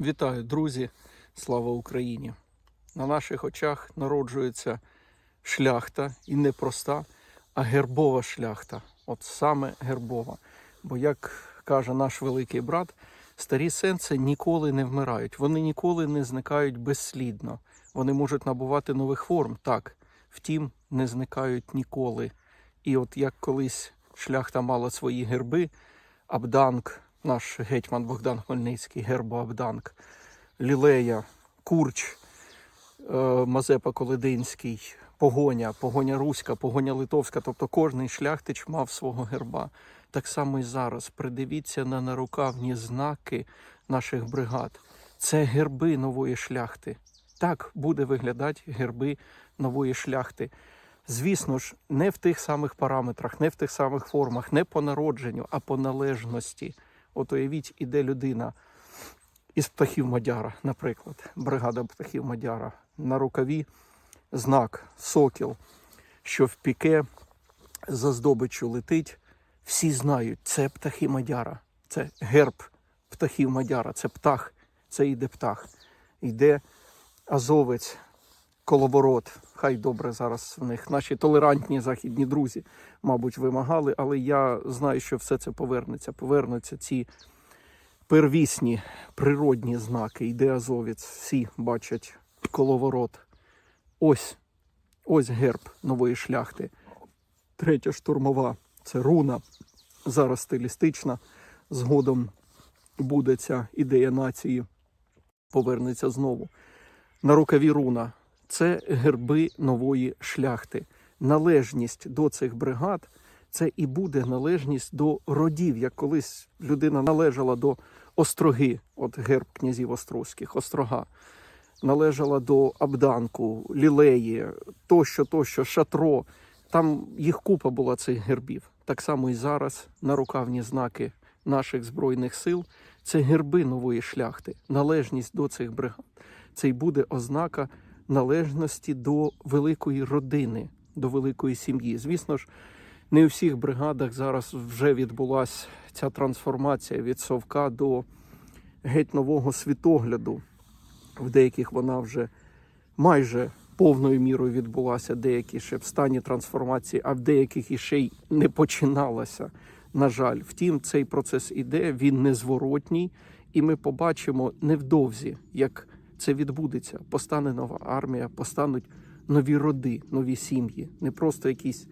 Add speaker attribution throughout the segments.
Speaker 1: Вітаю, друзі! Слава Україні! На наших очах народжується шляхта і не проста, а гербова шляхта. От саме гербова. Бо, як каже наш великий брат, старі сенси ніколи не вмирають, вони ніколи не зникають безслідно. Вони можуть набувати нових форм, так, втім, не зникають ніколи. І от як колись шляхта мала свої герби, Абданк, наш гетьман Богдан Хмельницький, гербо Абданк, Лілея, Курч, е, Мазепа Колединський, Погоня, Погоня Руська, Погоня Литовська. Тобто кожний шляхтич мав свого герба. Так само і зараз. Придивіться на нарукавні знаки наших бригад. Це герби нової шляхти. Так буде виглядати герби нової шляхти. Звісно ж, не в тих самих параметрах, не в тих самих формах, не по народженню, а по належності. От уявіть, іде людина із птахів Мадяра, наприклад, бригада птахів Мадяра. На рукаві знак сокіл, що в піке за здобиччю летить. Всі знають, це птахи Мадяра, це герб птахів Мадяра, це птах, це йде птах. Йде азовець, коловорот. Хай добре зараз в них наші толерантні західні друзі, мабуть, вимагали, але я знаю, що все це повернеться. Повернуться ці первісні природні знаки. Йде азовець, всі бачать коловорот. Ось, ось герб нової шляхти. Третя штурмова це руна, зараз стилістична. Згодом буде ця ідея нації, повернеться знову. На рукаві руна це герби нової шляхти. Належність до цих бригад це і буде належність до родів, як колись людина належала до остроги, от герб князів острозьких, острога, належала до Абданку, Лілеї, тощо, тощо, шатро. Там їх купа була цих гербів. Так само і зараз нарукавні знаки наших збройних сил це герби нової шляхти, належність до цих бригад. Це й буде ознака належності до великої родини, до великої сім'ї. Звісно ж, не у всіх бригадах зараз вже відбулася ця трансформація від совка до геть нового світогляду. В деяких вона вже майже повною мірою відбулася, деякі ще в стані трансформації, а в деяких іще й не починалася. На жаль, втім, цей процес іде, він незворотній, і ми побачимо невдовзі, як це відбудеться. Постане нова армія, постануть нові роди, нові сім'ї, не просто якісь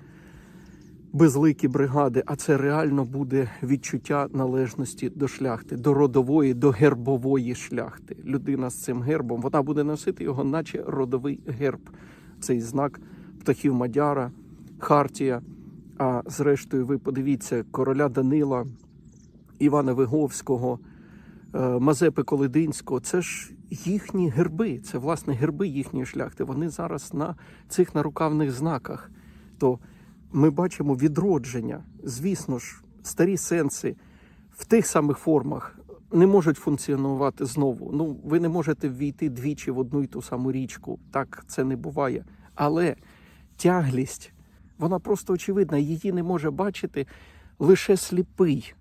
Speaker 1: безликі бригади, а це реально буде відчуття належності до шляхти, до родової, до гербової шляхти. Людина з цим гербом вона буде носити його, наче родовий герб. Цей знак птахів Мадяра, Хартія. А зрештою, ви подивіться, короля Данила, Івана Виговського, Мазепи Колединського. Це ж їхні герби, це власне герби їхньої шляхти. Вони зараз на цих нарукавних знаках. То ми бачимо відродження. Звісно ж, старі сенси в тих самих формах не можуть функціонувати знову. Ну, ви не можете ввійти двічі в одну й ту саму річку. Так це не буває. Але тяглість, вона просто очевидна, її не може бачити лише сліпий.